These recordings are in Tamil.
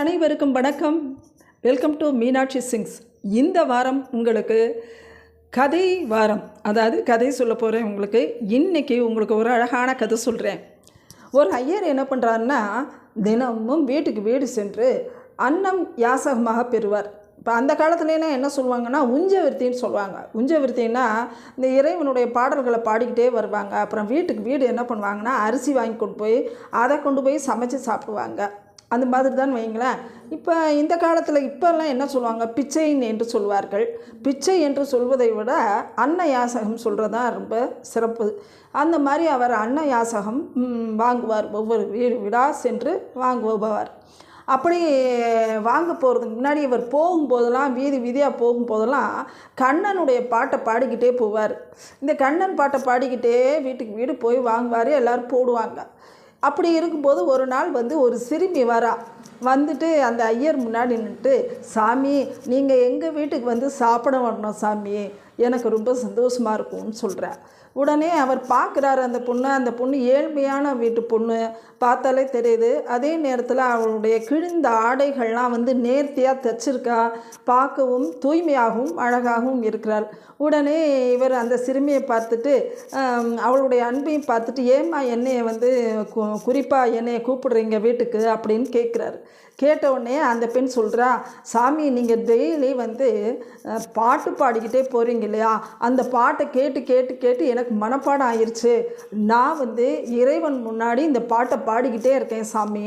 அனைவருக்கும் வணக்கம். வெல்கம் டு மீனாட்சி சிங்ஸ் இந்த வாரம் உங்களுக்கு கதை வாரம். அதாவது கதை சொல்ல போகிறேன் உங்களுக்கு. இன்னைக்கு உங்களுக்கு ஒரு அழகான கதை சொல்கிறேன் ஒரு ஐயர் என்ன பண்ணுறாருன்னா தினமும் வீட்டுக்கு வீடு சென்று அன்னம் யாசகமாக பெறுவார். இப்போ அந்த காலத்துலலாம் என்ன சொல்லுவாங்கன்னா உஞ்சவிருத்தின்னு சொல்லுவாங்க. உஞ்சவிருத்தின்னா இந்த இறைவனுடைய பாடல்களை பாடிக்கிட்டே வருவாங்க. அப்புறம் வீட்டுக்கு வீடு என்ன பண்ணுவாங்கன்னா அரிசி வாங்கி கொண்டு போய் அதை கொண்டு போய் சமைச்சு சாப்பிடுவாங்க. அந்த மாதிரி தான் வைங்களேன். இப்போ இந்த காலத்தில் இப்போல்லாம் என்ன சொல்லுவாங்க? பிச்சைன்னு என்று சொல்வார்கள். பிச்சை என்று சொல்வதை விட அன்ன யாசகம் சொல்கிறது தான் ரொம்ப சிறப்பு. அந்த மாதிரி அவர் அன்ன யாசகம் வாங்குவார். ஒவ்வொரு வீடு விடா சென்று வாங்குவார் அப்படி வாங்க போகிறதுக்கு முன்னாடி இவர் போகும்போதெல்லாம் வீதி வீதியாக போகும்போதெல்லாம் கண்ணனுடைய பாட்டை பாடிக்கிட்டே போவார். இந்த கண்ணன் பாட்டை பாடிக்கிட்டே வீட்டுக்கு வீடு போய் வாங்குவார். எல்லோரும் போடுவாங்க. அப்படி இருக்கும்போது ஒரு நாள் வந்து ஒரு சிறுமி வரா. வந்துட்டு அந்த ஐயர் முன்னாடி நின்றுட்டு சாமி நீங்கள் எங்கள் வீட்டுக்கு வந்து சாப்பிட வரணும் சாமி? எனக்கு ரொம்ப சந்தோஷமாக இருக்கும்னு சொல்கிறார் உடனே அவர் பார்க்குறாரு அந்த பொண்ணு அந்த பொண்ணு ஏழ்மையான வீட்டு பொண்ணு பார்த்தாலே தெரியுது. அதே நேரத்தில் அவளுடைய கிழிந்த ஆடைகள்லாம் வந்து நேர்த்தியாக தைச்சிருக்கா. பார்க்கவும் தூய்மையாகவும் அழகாகவும் இருக்கிறாள். உடனே இவர் அந்த சிறுமியை பார்த்துட்டு அவளுடைய அன்பையும் பார்த்துட்டு ஏம்மா என்னையை வந்து கு- குறிப்பாக என்னையை கூப்பிடுறீங்க வீட்டுக்கு? அப்படின்னு கேட்குறாரு. கேட்ட உடனே அந்த பெண் சொல்கிறா சாமி நீங்கள் டெய்லி வந்து பாட்டு பாடிக்கிட்டே போகிறீங்க இல்லையா? அந்த பாட்டை கேட்டு கேட்டு கேட்டு எனக்கு மனப்பாடம் ஆயிடுச்சு நான் வந்து இறைவன் முன்னாடி இந்த பாட்டை பாடிக்கிட்டே இருக்கேன் சாமி.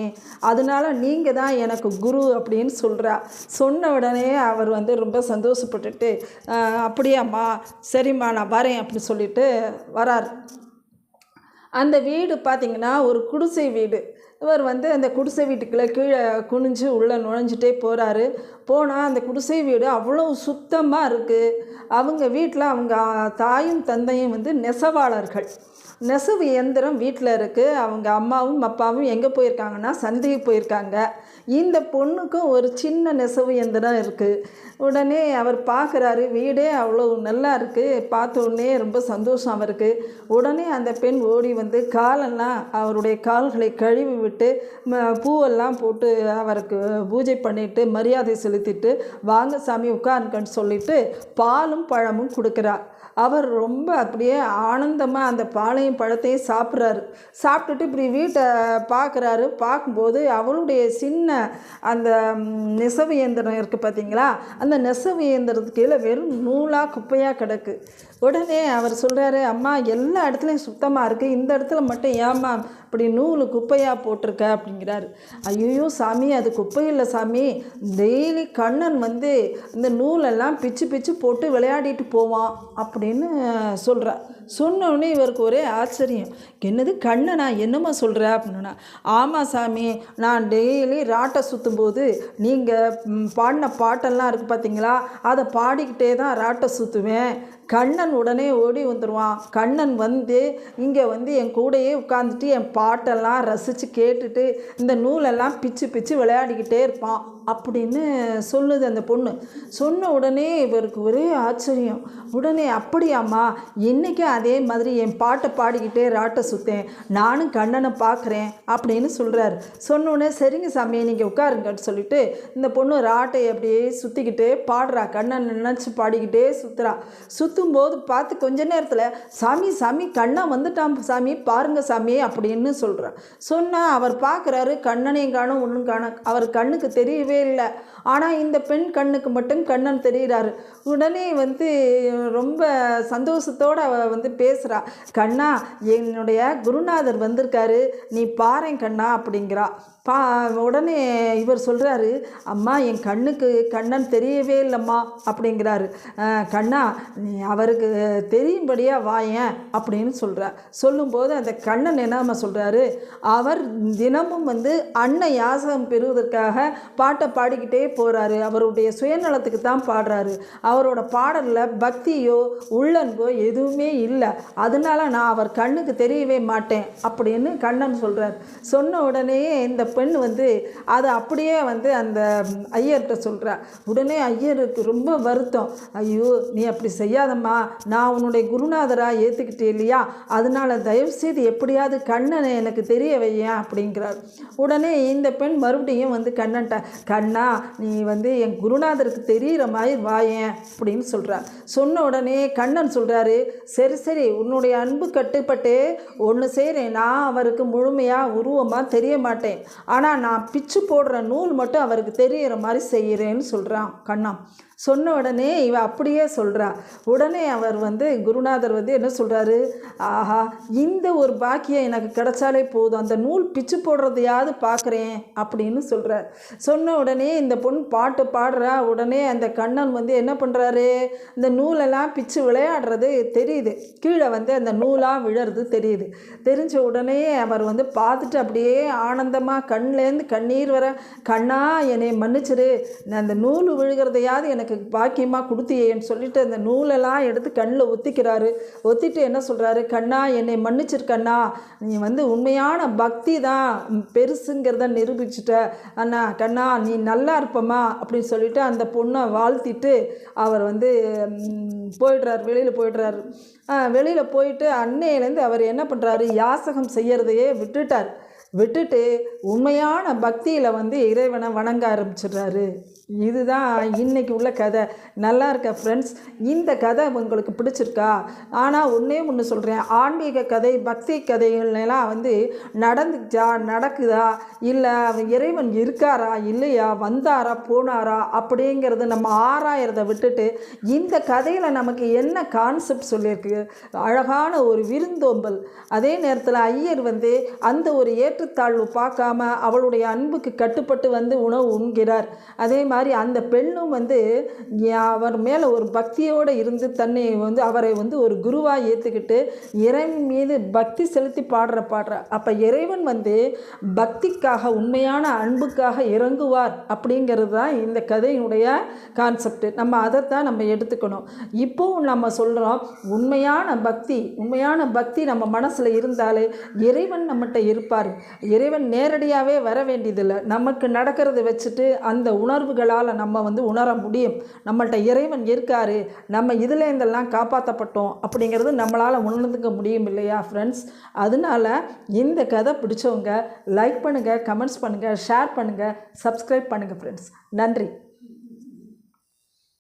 அதனால நீங்கள் தான் எனக்கு குரு அப்படின்னு சொல்கிறா சொன்ன உடனே அவர் வந்து ரொம்ப சந்தோஷப்பட்டுட்டு அப்படியாம்மா. சரிம்மா நான் வரேன் அப்படின்னு சொல்லிட்டு வரார். அந்த வீடு பார்த்திங்கன்னா ஒரு குடிசை வீடு. இவர் வந்து அந்த குடிசை வீட்டுக்குள்ளே கீழே குனிஞ்சு உள்ளே நுழைஞ்சிட்டே போகிறாரு போனால் அந்த குடிசை வீடு அவ்வளோ சுத்தமாக இருக்குது அவங்க வீட்டில் அவங்க தாயும் தந்தையும் வந்து நெசவாளர்கள். நெசவு இயந்திரம் வீட்டில் இருக்குது அவங்க அம்மாவும் அப்பாவும் எங்கே போயிருக்காங்கன்னா சந்தைக்கு போயிருக்காங்க. இந்த பொண்ணுக்கும் ஒரு சின்ன நெசவு இயந்திரம் இருக்குது உடனே அவர் பார்க்குறாரு வீடே அவ்வளோ நல்லா இருக்குது பார்த்த உடனே ரொம்ப சந்தோஷம் அவருக்கு. உடனே அந்த பெண் ஓடி வந்து வந்து காலெல்லாம் அவருடைய கால்களை கழுவி விட்டு ம, பூவெல்லாம் போட்டு அவருக்கு பூஜை பண்ணிட்டு மரியாதை செலுத்திட்டு வாங்க சாமி உட்காருங்கன்னு சொல்லிட்டு பாலும் பழமும் கொடுக்குறா அவர் ரொம்ப அப்படியே ஆனந்தமாக அந்த பாலையும் பழத்தையும் சாப்பிட்றாரு. சாப்பிட்டுட்டு இப்படி வீட்டை பார்க்குறாரு. பார்க்கும்போது அவளுடைய சின்ன அந்த நெசவு இயந்திரம் இருக்குது பார்த்தீங்களா? அந்த நெசவு இயந்திரத்துக்கு கீழே வெறும் நூலாக குப்பையாக கிடக்கு. உடனே அவர் சொல்கிறாரு அம்மா எல்லா இடத்துலையும் சுத்தமாக இருக்குது இந்த இடத்துல மட்டும் ஏம்மா இப்படி நூல் குப்பையாக போட்டிருக்க அப்படிங்கிறாரு. ஐயோ சாமி அது குப்பை இல்லை சாமி. டெய்லி கண்ணன் வந்து இந்த நூலெல்லாம் பிச்சு பிச்சு போட்டு விளையாடிட்டு போவான் அப்படின்னு சொல்கிறார் சொன்னோடனே இவருக்கு ஒரே ஆச்சரியம். என்னது கண்ணனா? என்னம்மா சொல்கிற அப்படின்னா ஆமாம் சாமி நான் டெய்லி ராட்டை சுற்றும்போது நீங்கள் பாடின பாட்டெல்லாம் இருக்குது பார்த்தீங்களா அதை பாடிக்கிட்டே தான் ராட்டை சுற்றுவேன் கண்ணன் உடனே ஓடி வந்துடுவான் கண்ணன் வந்து இங்கே வந்து என் கூடயே உட்காந்துட்டு என் பா பாட்டெல்லாம் ரசித்து கேட்டுட்டு இந்த நூலெல்லாம் பிச்சு பிச்சு விளையாடிக்கிட்டே இருப்பான். அப்படின்னு சொல்லுது அந்த பொண்ணு. சொன்ன உடனே இவருக்கு ஒரே ஆச்சரியம். உடனே அப்படியாம்மா இன்றைக்கும் அதே மாதிரி என் பாட்டை பாடிக்கிட்டே ராட்டை சுற்றேன் நானும் கண்ணனை பார்க்குறேன் அப்படின்னு சொல்கிறாரு சொன்னோடனே சரிங்க சாமி நீங்கள் உட்காருங்கன்னு சொல்லிட்டு இந்த பொண்ணு ராட்டையை அப்படியே சுற்றிக்கிட்டு பாடுறா. கண்ணன் நினச்சி பாடிக்கிட்டே சுற்றுறா சுற்றும்போது பார்த்து கொஞ்ச நேரத்தில் சாமி சாமி கண்ணா வந்துட்டான் சாமி. பாருங்க சாமி அப்படின்னு சொல்கிறார் சொன்னால் அவர் பார்க்குறாரு கண்ணனையும் காணும் ஒன்றும் காணும். அவர் கண்ணுக்கு தெரியவே இல்லை. ஆனால் இந்த பெண் கண்ணுக்கு மட்டும் கண்ணன் தெரிகிறாரு உடனே வந்து ரொம்ப சந்தோஷத்தோடு அவள் வந்து பேசுகிறா கண்ணா என்னுடைய குருநாதர் வந்திருக்காரு. நீ பாரேன் கண்ணா அப்படிங்கிறா. பா உடனே இவர் சொல்கிறாரு அம்மா என் கண்ணுக்கு கண்ணன் தெரியவே இல்லைம்மா அப்படிங்கிறாரு. கண்ணா நீ அவருக்கு தெரியும்படியாக வாயேன் அப்படின்னு சொல்கிறார் சொல்லும்போது அந்த கண்ணன் என்ன சொல்கிறாரு அவர் தினமும் வந்து அன்ன யாசகம் பெறுவதற்காக பாட்டை பாடிக்கிட்டே போகிறாரு அவருடைய சுயநலத்துக்கு தான் பாடுறாரு. அவரோட பாடலில் பக்தியோ உள்ளன்போ எதுவுமே இல்லை. அதனால நான் அவர் கண்ணுக்கு தெரியவே மாட்டேன் அப்படின்னு கண்ணன் சொல்கிறார் சொன்ன உடனே இந்த பெண் வந்து அதை அப்படியே வந்து அந்த ஐயர்கிட்ட சொல்கிறா உடனே ஐயருக்கு ரொம்ப வருத்தம். ஐயோ நீ அப்படி செய்யாதம்மா. நான் உன்னுடைய குருநாதராக ஏற்றுக்கிட்டே இல்லையா? அதனால தயவுசெய்து எப்படியாவது கண்ணனை எனக்கு தெரிய வையேன் அப்படிங்கிறார். உடனே இந்த பெண் மறுபடியும் வந்து கண்ணன்ட்ட கண்ணா நீ வந்து என் குருநாதருக்கு தெரிகிற மாதிரி வாயேன் அப்படின்னு சொல்கிறார் சொன்ன உடனே கண்ணன் சொல்கிறாரு சரி சரி உன்னுடைய அன்பு கட்டுப்பட்டு ஒன்று செய்கிறேன் நான் அவருக்கு முழுமையாக உருவமாக தெரிய மாட்டேன். ஆனால் நான் பிச்சு போடுற நூல் மட்டும் அவருக்கு தெரிகிற மாதிரி செய்கிறேன்னு சொல்கிறான் கண்ணா. சொன்ன உடனே இவ அப்படியே சொல்கிறா உடனே அவர் வந்து குருநாதர் வந்து என்ன சொல்கிறாரு ஆஹா இந்த ஒரு பாக்கியம் எனக்கு கிடைச்சாலே போதும். அந்த நூல் பிச்சு போடுறதையாவது பார்க்குறேன் அப்படின்னு சொல்கிறார் சொன்ன உடனே இந்த பொண்ணு பாட்டு பாடுறா. உடனே அந்த கண்ணன் வந்து என்ன பண்ணுறாரு இந்த நூலெல்லாம் பிச்சு விளையாடுறது தெரியுது. கீழே வந்து அந்த நூலாக விழறது தெரியுது. தெரிஞ்ச உடனே அவர் வந்து பார்த்துட்டு அப்படியே ஆனந்தமாக கண்லேருந்து கண்ணீர் வர கண்ணா என்னை மன்னிச்சிரு. நான் அந்த நூல் விழுகிறதையாவது எனக்கு எனக்கு பாக்கியமாக கொடுத்தியேன்னு சொல்லிட்டு அந்த நூலெல்லாம் எடுத்து கண்ணில் ஒத்திக்கிறாரு. ஒத்திட்டு என்ன சொல்கிறாரு கண்ணா என்னை மன்னிச்சிருக்கண்ணா நீ வந்து உண்மையான பக்தி தான். பெருசுங்கிறத நிரூபிச்சிட்ட. அண்ணா கண்ணா நீ நல்லா இருப்பம்மா அப்படின்னு சொல்லிட்டு அந்த பொண்ணை வாழ்த்திட்டு அவர் வந்து போயிடுறார் போயிடுறாரு. வெளியில் போயிடுறாரு. வெளியில் போயிட்டு அன்னையிலேருந்து அவர் என்ன பண்ணுறாரு யாசகம் செய்யறதையே விட்டுட்டார். விட்டுட்டு உண்மையான பக்தியில் வந்து இறைவனை வணங்க ஆரம்பிச்சிடுறாரு. இதுதான் இன்னைக்கு உள்ள கதை. நல்லா இருக்க ஃப்ரெண்ட்ஸ் இந்த கதை உங்களுக்கு பிடிச்சிருக்கா? ஆனால் ஒன்றே ஒன்று சொல்கிறேன் ஆன்மீக கதை பக்தி கதைகள்லாம் வந்து நடந்துச்சா நடக்குதா? இல்லை இறைவன் இருக்காரா இல்லையா வந்தாரா போனாரா? அப்படிங்கிறது நம்ம ஆராயிறத விட்டுட்டு இந்த கதையில் நமக்கு என்ன கான்செப்ட் சொல்லியிருக்கு? அழகான ஒரு விருந்தோம்பல். அதே நேரத்தில் ஐயர் வந்து அந்த ஒரு ஏற்றத்தாழ்வு பார்க்காம அவளுடைய அன்புக்கு கட்டுப்பட்டு வந்து உணவு உண்கிறார். அதே மாதிரி அந்த பெண்ணும் வந்து அவர் மேலே ஒரு பக்தியோடு இருந்து தன்னை வந்து அவரை வந்து ஒரு குருவாக ஏற்றுக்கிட்டு இறைவன் மீது பக்தி செலுத்தி பாடுற பாடுற அப்போ இறைவன் வந்து பக்திக்காக உண்மையான அன்புக்காக இறங்குவார் அப்படிங்கிறது தான் இந்த கதையினுடைய கான்செப்ட் நம்ம அதைத்தான் நம்ம எடுத்துக்கணும். இப்போவும் நம்ம சொல்கிறோம் உண்மையான பக்தி உண்மையான பக்தி நம்ம மனசில் இருந்தாலே இறைவன் நம்மகிட்ட இருப்பார். இறைவன் நேரடியாகவே வர வேண்டியதில்லை. நமக்கு நடக்கிறத வச்சுட்டு அந்த உணர்வுகளால் நம்ம வந்து உணர முடியும். நம்மள்ட்ட இறைவன் இருக்காரு. நம்ம இதில் இருந்தெல்லாம் காப்பாற்றப்பட்டோம் அப்படிங்கிறது நம்மளால் உணர்ந்துக்க முடியும் இல்லையா ஃப்ரெண்ட்ஸ் அதனால இந்த கதை பிடிச்சவங்க லைக் பண்ணுங்கள் கமெண்ட்ஸ் பண்ணுங்கள் ஷேர் பண்ணுங்கள் சப்ஸ்கிரைப் பண்ணுங்கள் ஃப்ரெண்ட்ஸ் நன்றி.